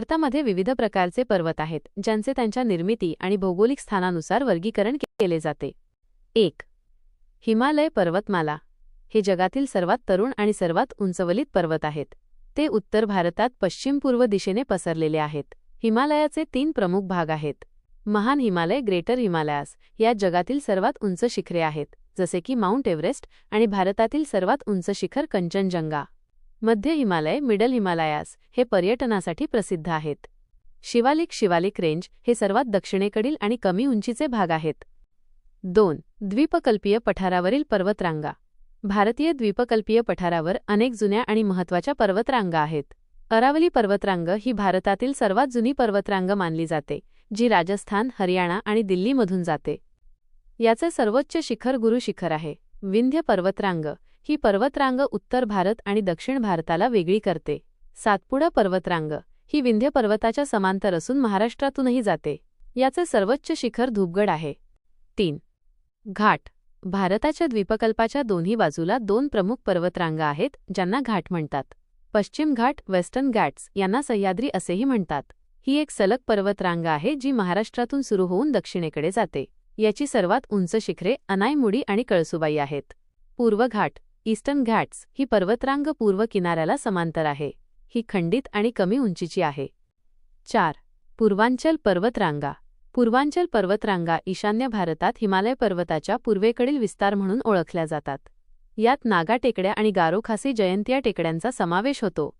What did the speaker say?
भारतामध्ये विविध प्रकारचे पर्वत आहेत ज्यांचे त्यांच्या निर्मिती आणि भौगोलिक स्थानानुसार वर्गीकरण केले जाते. एक हिमालय पर्वतमाला. हे जगातील सर्वात तरुण आणि सर्वात उंचवलित पर्वत आहेत. ते उत्तर भारतात पश्चिम पूर्व दिशेने पसरलेले आहेत. हिमालयाचे तीन प्रमुख भाग आहेत. महान हिमालय ग्रेटर हिमालयास यात जगातील सर्वात उंच शिखरे आहेत जसे की माउंट एव्हरेस्ट आणि भारतातील सर्वात उंच शिखर कंचनजंगा. मध्य हिमालय मिडल हिमालयास हे पर्यटनासाठी प्रसिद्ध आहेत. शिवालिक शिवालिक रेंज हे सर्वात दक्षिणेकडील आणि कमी उंचीचे भाग आहेत. दोन द्वीपकल्पीय पठारावरील पर्वतरांगा. भारतीय द्वीपकल्पीय पठारावर अनेक जुन्या आणि महत्त्वाच्या पर्वतरांगा आहेत. अरावली पर्वतरांग ही भारतातील सर्वात जुनी पर्वतरांग मानली जाते जी राजस्थान हरियाणा आणि दिल्लीमधून जाते. याचे सर्वोच्च शिखर गुरु शिखर आहे. विंध्य पर्वतरांग ही पर्वतरांग उत्तर भारत आणि दक्षिण भारताला वेगळी करते. सातपुडा पर्वतरांग ही विंध्य पर्वताच्या समांतर असून महाराष्ट्रातूनही जाते. याचे सर्वोच्च शिखर धूपगड आहे. तीन. घाट भारताच्या द्वीपकल्पाच्या दोन्ही बाजूला दोन प्रमुख पर्वतरांगा आहेत ज्यांना घाट म्हणतात. पश्चिम घाट वेस्टर्न घाट्स यांना सह्याद्री असेही म्हणतात. ही एक सलग पर्वतरांग आहे जी महाराष्ट्रातून सुरू होऊन दक्षिणेकडे जाते. याची सर्वात उंच शिखरे अनायमुडी आणि कळसुबाई आहेत. पूर्व घाट ईस्टर्न घाट्स ही पर्वतरांग पूर्व किनाऱ्याला समांतर आहे. ही खंडित आणि कमी उंचीची आहे. चार. पूर्वांचल पर्वतरांगा. पूर्वांचल पर्वतरांगा ईशान्य भारतात हिमालय पर्वताच्या पूर्वेकडील विस्तार म्हणून ओळखल्या जातात. यात नागा टेकड्या आणि गारोखासी जयंतिया टेकड्यांचा समावेश होतो.